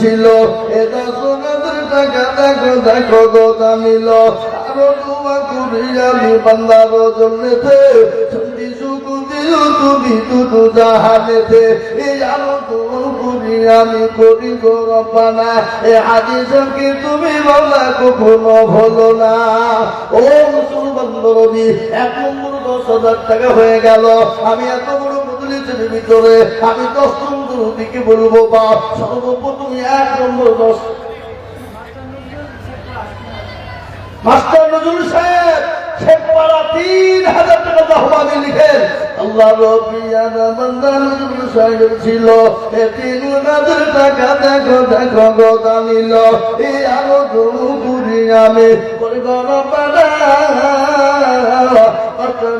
ছিল। এটা সোনাদের টাকা, দেখো দেখো গো দামিল আরও তোমা আমি বান্দার তুমি দুটো জাহানেতে। এই তোমা আমি করি এ হাদিস কি তুমি বলা হলো না। ও মুসলমান এক নম্বর দশ হাজার টাকা হয়ে গেল। আমি এত বড় মজলিসের ভিতরে আমি দশ নম্বর দিকে বলব, বা সর্বপ্রথম এক নম্বর দশ। মাস্টার নজরুল সাহেব শেখপাড়া তিন হাজার টাকা তহবাদে লিখেন। আল্লাহ রবিয়ানা বান্দা নজরুল সাহেব ছিল। এ তিন হাজার টাকা দেখো দেখো গদা নিল এই আরও দুপুরি আমি পরিগণপাড়া মাস্টার নজরুল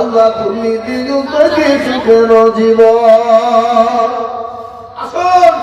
আল্লাহ তুমি দিন থেকে সুখের জীবন। আসুন,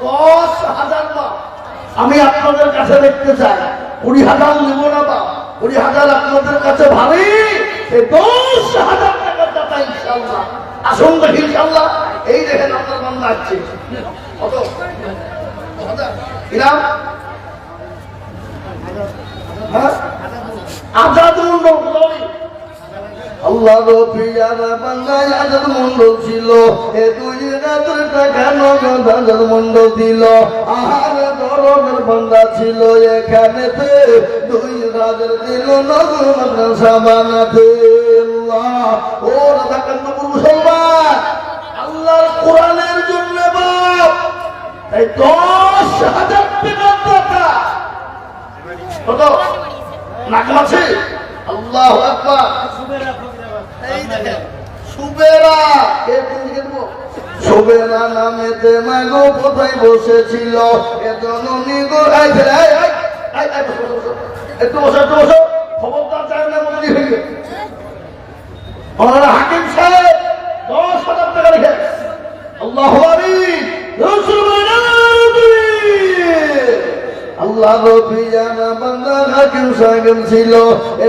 দশ হাজার আমি আপনাদের কাছে দেখতে চাই। কুড়ি হাজার নেব না বা? কুড়ি হাজার আপনাদের কাছে ভাবি এই দশ হাজার টাকার টাকা ইনশাল্লাহ আসুন দেখি ইনশাল্লাহ এই দেখেন আপনার বান্দা আসছে। কিরাম হ্যাঁ? আজাদুল আল্লাহ রবিয়ারা বাংলায় হাজার মন্ডল ছিল। এ দুই হাজার টাকা নগদ হাজার মন্ডল দিল। আহার ধরনের বান্দা ছিল এখানেতে। দুই হাজার দিল নগদ বানাতে আল্লাহ, ও রাধা কান্তপুর মুসলমান, আল্লাহর কোরআনের জন্য বাপ। তাই দশ হাজার টাকার টাকা কত নাক আছে আল্লাহ আকবার। সুবেরা মাগো কোথায় বসেছিল? আল্লাহ বান্দা হাকিম সাহেব ছিল। এ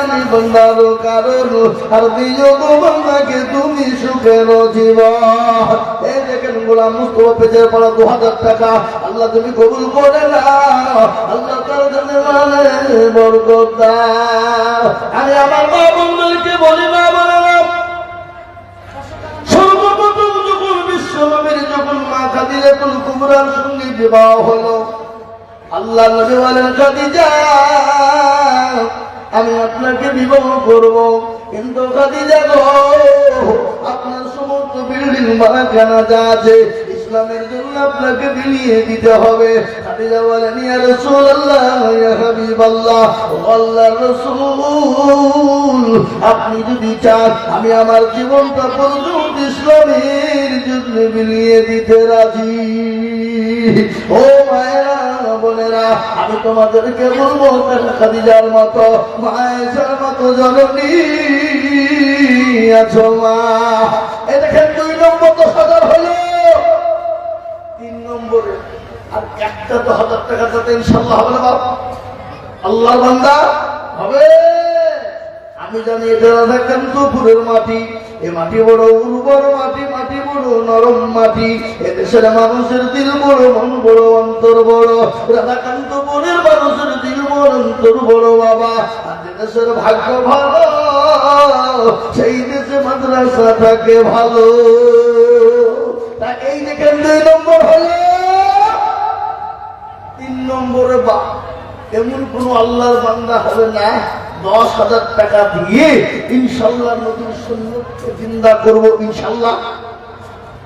আমি বান্দার কারণ আর দিও বান্দাকে তুমি সুখের জীবন এই গোলাম মুস্তফা পেজের পড়া দু হাজার টাকা। আল্লাহ তুমি কবুল করে না আল্লাহ তার জন্য মানে বরকত আমি আমার মা বন্ধুকে বলি না সর্বপ্রথম যখন বিশ্বনবীর যখন মা খাদিজাতুল কুবরার সঙ্গে বিবাহ হলো, আল্লাহ নবী বলেন, খাদিজা আমি আপনাকে বিবাহ করব। কিন্তু আপনার সমস্ত বিল্ডিং মালাখানা যা আছে, ইসলামের জন্য আপনাকে বিলিয়ে দিতে হবে। খাদিজা বলেন, ইয়া রাসূলুল্লাহ আপনি যদি চান, আমি আমার জীবনটা পর্যন্ত ইসলামের জন্য বিলিয়ে দিতে রাজি। ও মায়েরা বোনেরা, আমি তোমাদেরকে বলব খাদিজার মতো মায়ের মতো জননী আছো মা। এ দুই নম্বর দশ হাজার হলো। তিন নম্বরে, আর একটা তো হাজার টাকা যাতে ইনশাল্লাহ হবে না বাপ। আল্লাহর বান্দা হবে। আমি জানি এটা রাধাকান্তপুরের মাটি, এ মাটি বড়, উর্বর মাটি নরম মাটি। এদেশের মানুষের দিল বড় মন বড়। অন্তর বড় মানুষের দিল বড় অন্তর বড় বাবা। দেশের ভাগ্য ভালো, সেই দেশে মাদ্রাসা থাকে ভালো। তা এই দেখেন দুই নম্বর হলো, তিন নম্বরে বা, এমন কোন আল্লাহর বান্দা হবে না, দশ হাজার টাকা দিয়ে ইনশাল্লাহ নতুন সুন্নতকে জিন্দা করব ইনশাল্লাহ।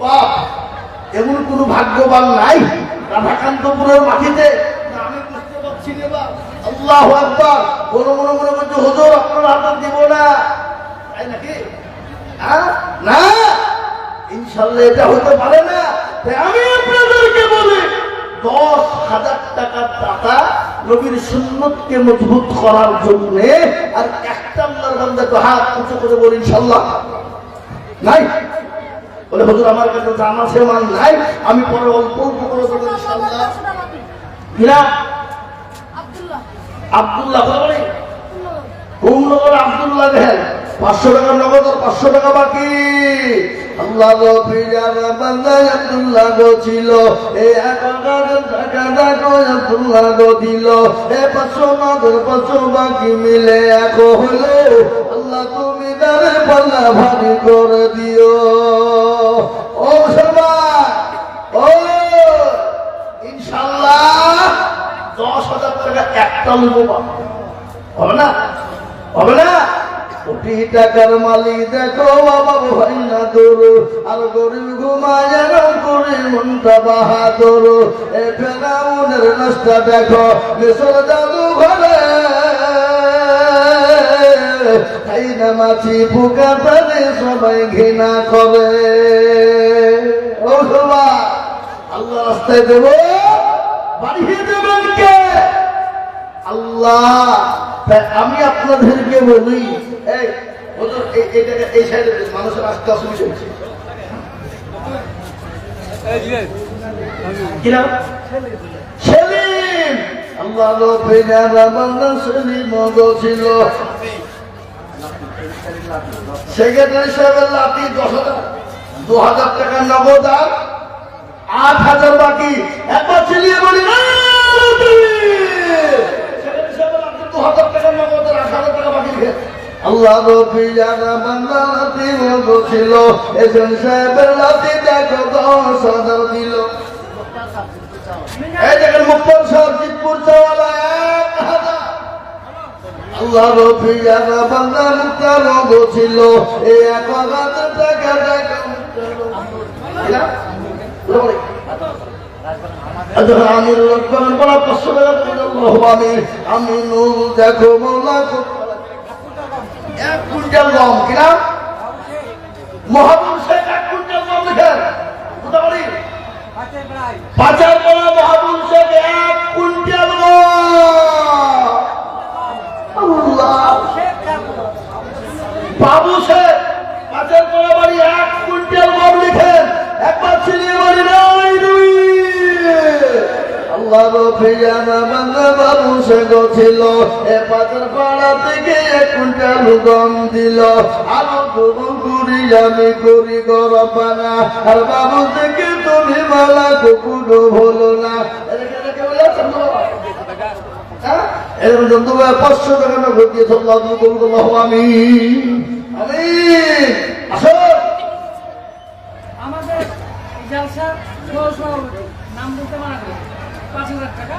ও এমন কোন ভাগ্যবান নাই? রাধাকান্তপুরের মাটিতে। না, আমি বুঝতে পারছি বাপ। আল্লাহু আকবার। মনে মনে মনে করছে হুজুর আপনার হাতে দিব না। তাই নাকি? হ্যাঁ? না? ইনশাল্লাহ এটা হতে পারে না। আমি আপনাদেরকে বলি দশ হাজার টাকার টাকা নবীর সুন্নতকে মজবুত করার জন্য আর একটা আল্লাহর হাত উঁচু করে বলি ইনশাল্লাহ। নাই? বলে হুজুর আমার কাছে জামা সেমান নাই আমি পরে অল্প অল্প করে দেবো ইনশাল্লাহ কিনা আব্দুল্লাহ। বলি আব্দুল্লাহ। দেখেন? পাঁচশো টাকা নগদ আর পাঁচশো টাকা বাকি। আল্লাহ গো পিজারা বান্দায় আব্দুল্লাহ গো ছিল। এই এক টাকা দেখো আব্দুল্লাহ গো দিল। এ পাঁচশো নগদ পাঁচশো বাকি মিলে এক হলে আল্লাহ তুমি দারে পাল্লা ভারী করে দিও। ও দশ হাজার টাকা একটা লোক হবে না? হবে না? কোটি টাকার মালিক দেখো, বাবা করে নাস্তা দেখো, মিশর জাদু ঘরে খাই না মাছি পোকা তারে সবাই ঘৃণা করে। ও সবা আল্লাহ রাস্তায় দেব, বাড়িয়ে দেবেন কে? আল্লাহ আমি আপনাদেরকে বলি, এই সাইডে মানুষের আসতে অসুবিধা আল্লাহ ছিল। সেক্রেটারি সাহেবের লাঠি দশ হাজার, দু হাজার টাকা নগদ আর আট হাজার বাকি। একবার চিলিয়ে বলি দু হাজার টাকা নগদ হাজার টাকা বাকি আল্লাহ রবি যারা বাংলা লাঠি ছিল এজন সাহেবের লাঠি দেখো, দশ হাজার দিল। এই দেখেন, মুক্তর সাহেব জিতপুর হাজার আল্লাহ রবি যারা বাংলা মুক্তার রোগ ছিল এক টাকা আমি পাঁচশো টাকা আমি দেখো মৌলা এক কুইন্টাল কিনা? মহাপুর শেখ এক কুইন্টাল গম লিখেন কোথা বলি পাচার করা মহাপুর শেখ এক কুইন্টাল গম আল্লাহ বাবু শেখ পাচার করা বাড়ি এক কুইন্টাল গম লিখেন একবার ছিনিয়ে বাড়ি নাই দুই আল্লাহ রফিয়ানা বাংলা বাবু শেখ ছিল, এ পাচার পাড়া থেকে এক কুইন্টাল গম দিল। আরও গরু করি আমি করি গরবানা আর বাবু থেকে তুমি মালা কুকুরও হলো না? হ্যাঁ? এরকম জন্তু ভাই পাঁচশো টাকা নাম বলতে পাঁচ হাজার টাকা।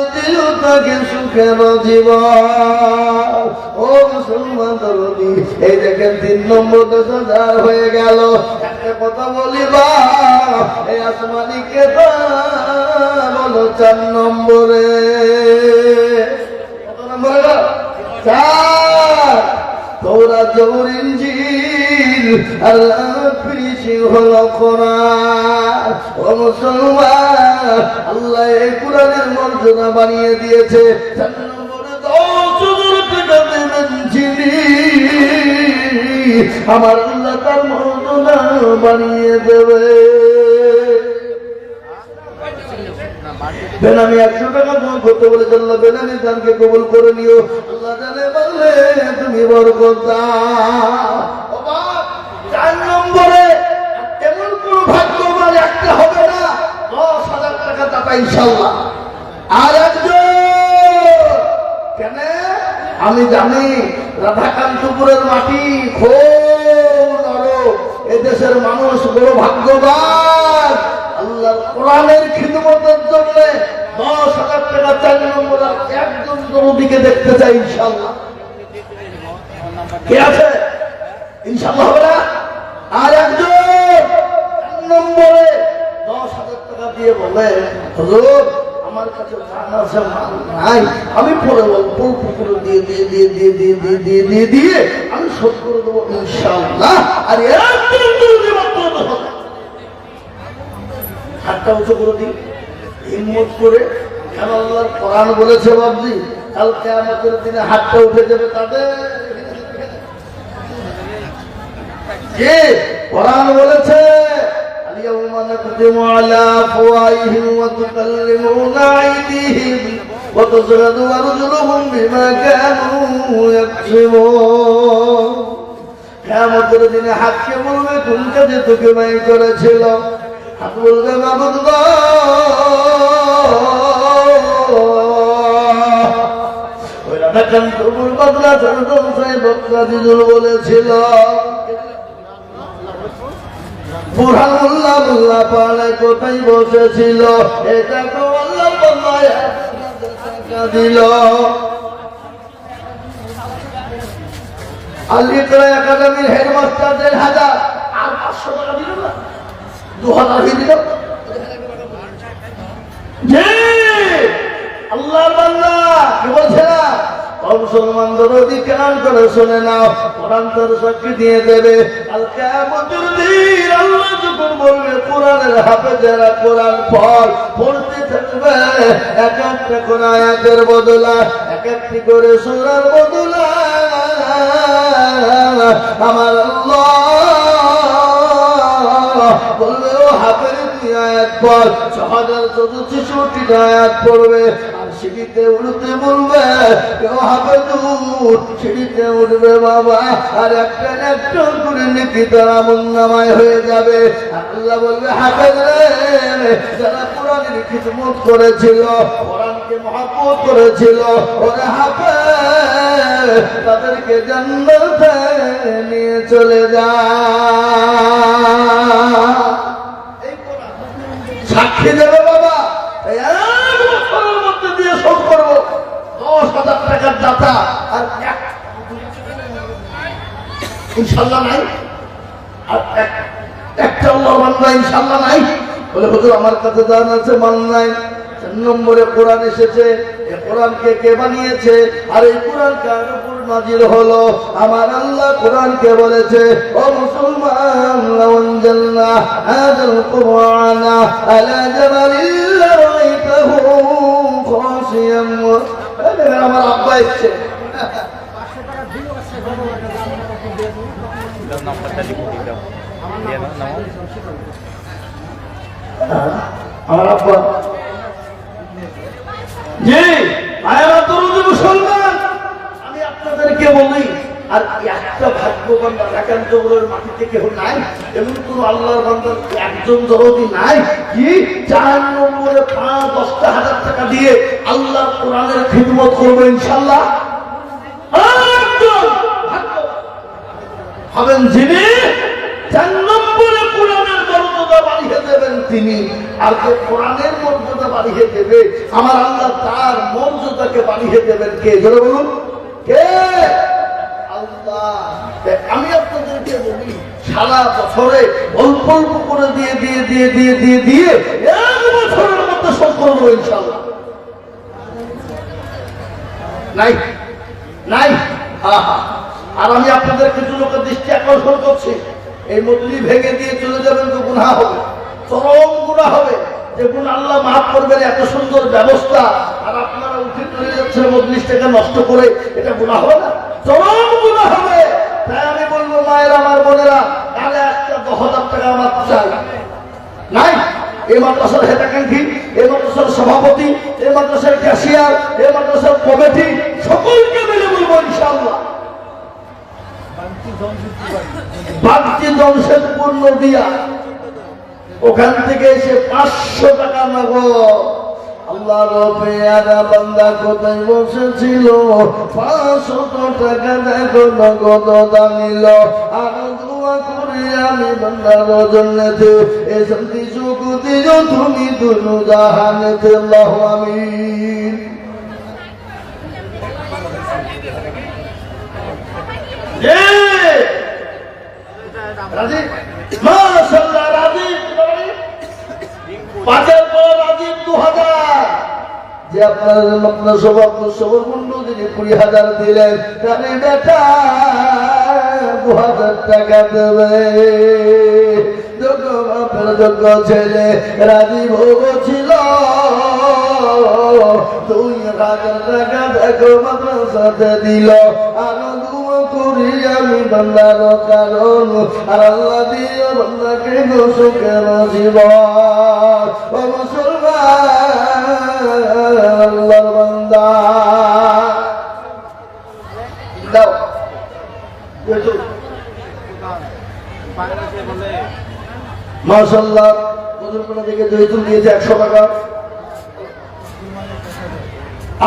দিও তাকে সুখের জীবন। ও মুসলমান দরদি এই দেখেন তিন নম্বর দশ হয়ে গেল। কথা বলিবা, এই আসমানিকে বলো চার নম্বরে। কত? চার। তোরা জৌর ইঞ্জিল, আল্লাহ পিছি হলো আল্লাহ এই কোরআনের মর্যাদা বানিয়ে দিয়েছে। আমার তার মর্যাদা বানিয়ে দেবে। বেনামি একশো টাকা দান করতে বলে আল্লাহ বেনামি দানকে কবুল করে নিও। জানে বললে তুমি ও বাপ, চার নম্বরে এমন কোন ভাগ্যবান একটা হবে না দশ হাজার দাতা ইনশাল্লাহ আর একজন! কেন? আমি জানি রাধাকান্তপুরের মাটি এদেশের মানুষ বড় ভাগ্যবান। আল্লাহ কোরআনের খিদমতের জন্য দশ হাজার টাকা চার নম্বর একজন জনদিকে দেখতে চাই ইনশাল্লাহ কে আছে? ইনশাল্লাহ হবে না? আর একজন নম্বরে দশ হাজার টাকা দিয়ে বলে হুজুর আমি করে দেবো ইনশাল্লাহ আর। হাতটা উঁচু করে দিই, হিম্মত করে কেন আল্লাহর কোরআন বলেছে বাবজি কালকে আমাদের দিনে হাতটা উঠে যাবে তাদের। কে? কোরআন বলেছে اليوم نختم على أفواههم وتكلمنا أيديهم وتشهد أرجلهم بما كانوا يكسبون কেমতের দিনে হাতকে বলবে কোন কাজে তোকে মাই করেছিল হাত বলবে মাবুদ গো। ওই রাধাকান্ত বদলা চন্দ্র সাহেব বক্তাদিজুল বলেছিল বুড়াল মোল্লা মোল্লা পাড়ে কোথায় বসেছিল? এটা তো দিল। আলিকরা একাডেমির দেড় হাজার। আর পাঁচশো টাকা দিল না? দু হাজার দিল বান্দা কি বলছে না ও মুসলমানদের অধিকার করে শুনে নাও, কোরআন সাক্ষী দিয়ে দেবে। এক দুই আয়াত পর ছ হাজার আয়াত পড়বে। সিঁড়িতে উঠতে বলবে, কেউ হাফে দূর, সিঁড়িতে উঠবে বাবা। আর একটা একটা করে নাকি তারা মন্নামায় হয়ে যাবে। আল্লাহ বলবে, হাফেজ রে, যারা কোরআনের খিদমত করেছিল, কোরআনকে মহাব্বত করেছিল, ওরা হাফে তাদেরকে জান্নাতে নিয়ে চলে যা। সাক্ষী দেবে বাবা এই এক বছরের মধ্যে দিয়ে শোধ করব দশ হাজার টাকার দাতা, আর ইনশাল্লাহ নাই। আর একটা আল্লাহ বান্দা ইনশাল্লাহ নাই। বলে, হুজুর, আমার কাছে দান আছে, মান নাই। চার নম্বরে কোরআন এসেছে, এ কোরআনকে কে বানিয়েছে? আর এই কোরআন কার উপর নাজির হলো? আমার আল্লাহ কোরআনকে বলেছে, ও মুসলমান, লাউ আনজালনা হাযাল কুরআনা, আলা জাবালিল রাআইতাহু খাশিয়াম আমার আব্বা এসছে। আমার আব্বা। জি আয়ারা তরুণ আমি আপনাদেরকে বলি আর একটা ভাগ্যবান একান্ত মাটিতে কেউ নাই, এমন কোন আল্লাহর বান্দার একজন দরদি নাই কি? চার নম্বরে পাঁচ দশটা হাজার টাকা দিয়ে আল্লাহ কোরআনের খিদমত করব ইনশাল্লাহ হবেন যিনি, চার নম্বরে কোরআনের মর্যাদা বাড়িয়ে দেবেন তিনি। আর যে কোরআনের মর্যাদা বাড়িয়ে দেবে, আমার আল্লাহ তার মর্যাদাকে বাড়িয়ে দেবেন কে? জোরে বলুন। কে? আমি আপনাদেরকে বলি, সারা বছরে অল্প অল্প করে দিয়ে দিয়ে দিয়ে দিয়ে দিয়ে দিয়ে এক বছরের মধ্যে শোধ করব নাই নাই আর আমি আপনাদের কিছু লোকের দৃষ্টি আকর্ষণ করছি, এই মন্দির ভেঙে দিয়ে চলে যাবেন তো গুণা হবে, চরম গুণা হবে। যে গুণ আল্লাহ মাফ করবেন, এত সুন্দর ব্যবস্থা, আর আপনারা উঠে চলে যাচ্ছেন মজলিসটাকে নষ্ট করে, এটা গুণা হবে না। চরম গুণা হবে। তাই আমি বলব মায়ের আমার বোনেরা, তাহলে একটা দশ হাজার টাকা আমার চাই নাই। এই মাদ্রাসার এই মাদ্রাসার সভাপতি এই মাদ্রাসার ক্যাশিয়ার এই মাদ্রাসার কমিটি, সকলকে মিলে বলব ইনশাআল্লাহ। বাগদি জমশেদপুর নদিয়া ওখান থেকে এসে পাঁচশো টাকা নগদ। আল্লাহ রবেয়ারা বান্দা কোথায় বসেছিল? পাঁচশো টাকা দেখো, নগদ দানিল। আর দোয়া করি আমি বান্দার দুনু জাহানেতে আল্লাহ আমিন। পাঁচের পর রাজি দু হাজার যে আপনার আপনার সব সবর যিনি কুড়ি হাজার দিলেন, তাহলে দু হাজার টাকা দেবে। যোগ্য ছেলে রাজীব ছিল, দুই হাজার টাকা দেখো মাদ্রাসাতে দিল। আনন্দ করি আমি বান্দার কারণ, আর আল্লাহ দিয়ে বান্দাকে সুখের জীবন। আল্লাহর বান্দা। দাও। মাশাল্লাহ হুজুরপাড়া থেকে জয়তুল দিয়েছে একশো টাকা।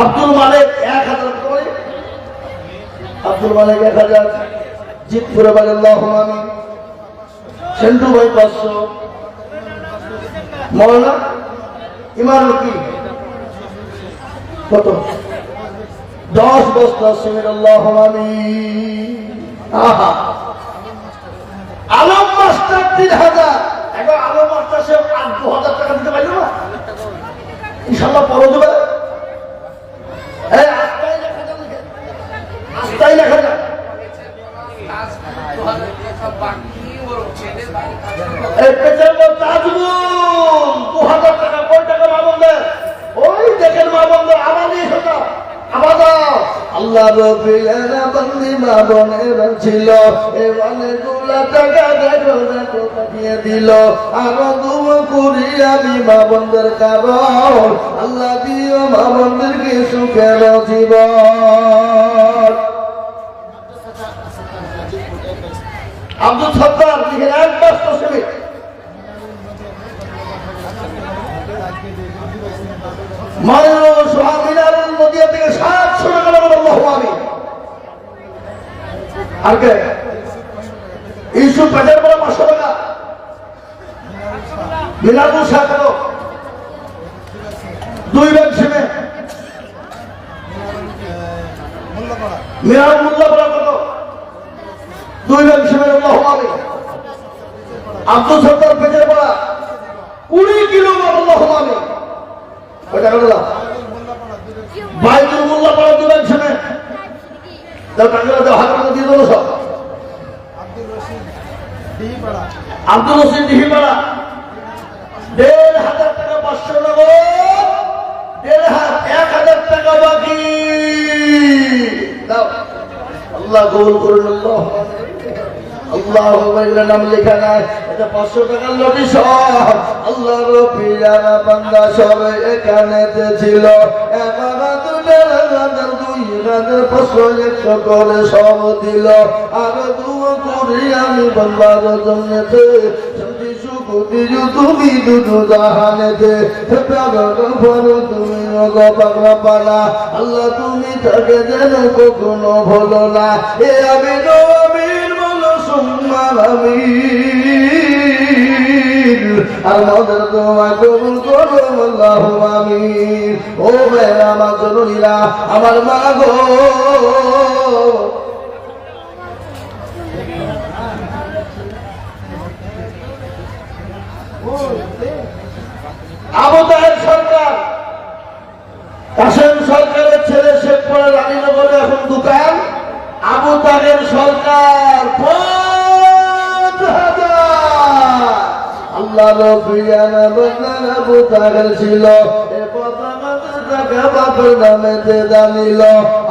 আব্দুল মালিক এক হাজার আব্দুল মালিক এক হাজার জিতপুরে আমি সেন্টু ভাই পাঁচশো। মৌলানা ইমাম কি কত? দশ বস্তা সিমের আমি আহা। আলম মাস্টার তিন হাজার। এখন আলম মাস্টার সে দু হাজার টাকা দিতে পারল না? ইনশাল্লাহ পরে দেবে এই আস্তাই লেখা যাবে লিখে। আস্তাই লেখা বন্ধের? বন্ধের এসো আল্লাহ রবিরা বন্দি, মা বোনের ছিল। এ অনেকগুলা টাকা দেখো দেখো পাঠিয়ে দিল। আরও দুম করি আমি মা বন্ধের কারণ। আল্লাহ দিও মা বন্ধেরকে সুখের জীবন আব্দুল সত্তার লিখে এক ব্যস্ত শ্রমিক মায়ের সোহামিনার নদিয়া থেকে সাতশো টাকা আল্লাহ আমি আর কে? ইসু পেটের পরে পাঁচশো টাকা। মিনারুল দুই সিমে আল্লাহ আমি আব্দুল সত্তার পেটের পড়া। কুড়ি কিলো আল্লাহ আমি। ওই টাকাটা দাও। বাইতুল মোল্লা পড়া দুই হাত টাকা দিয়ে দেবো সব। আব্দুল হোসেন দিহিপাড়া দেড় হাজার টাকা পাঁচশো নগদ। দেড় হাজার, এক হাজার টাকা বাকি। দাও। আল্লাহ কবুল করুন, আল্লাহ আল্লাহ নাম লেখা নাই। পাঁচশো আল্লাহ সব এখানেতে ছিল। সব আমি তুমি আল্লাহ তুমি তাকে যেন কখনো ভুলো না। এ আমি আমার মা গো। আবু সরকার, কাসেম সরকারের ছেলে শেখপুরে রানীনগরে এখন দোকান। আবু তাহের সরকার আল্লাহ রফিয়ানা বন্দান আবু তাহের ছিল। এ বাপের নামেতে জানিল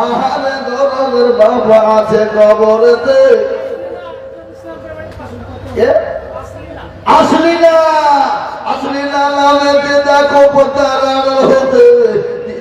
আহারে ধরনের বাবা আছে কবরেতে। আসলি না আসলি না নামেতে দেখো প্রতারণ হতে।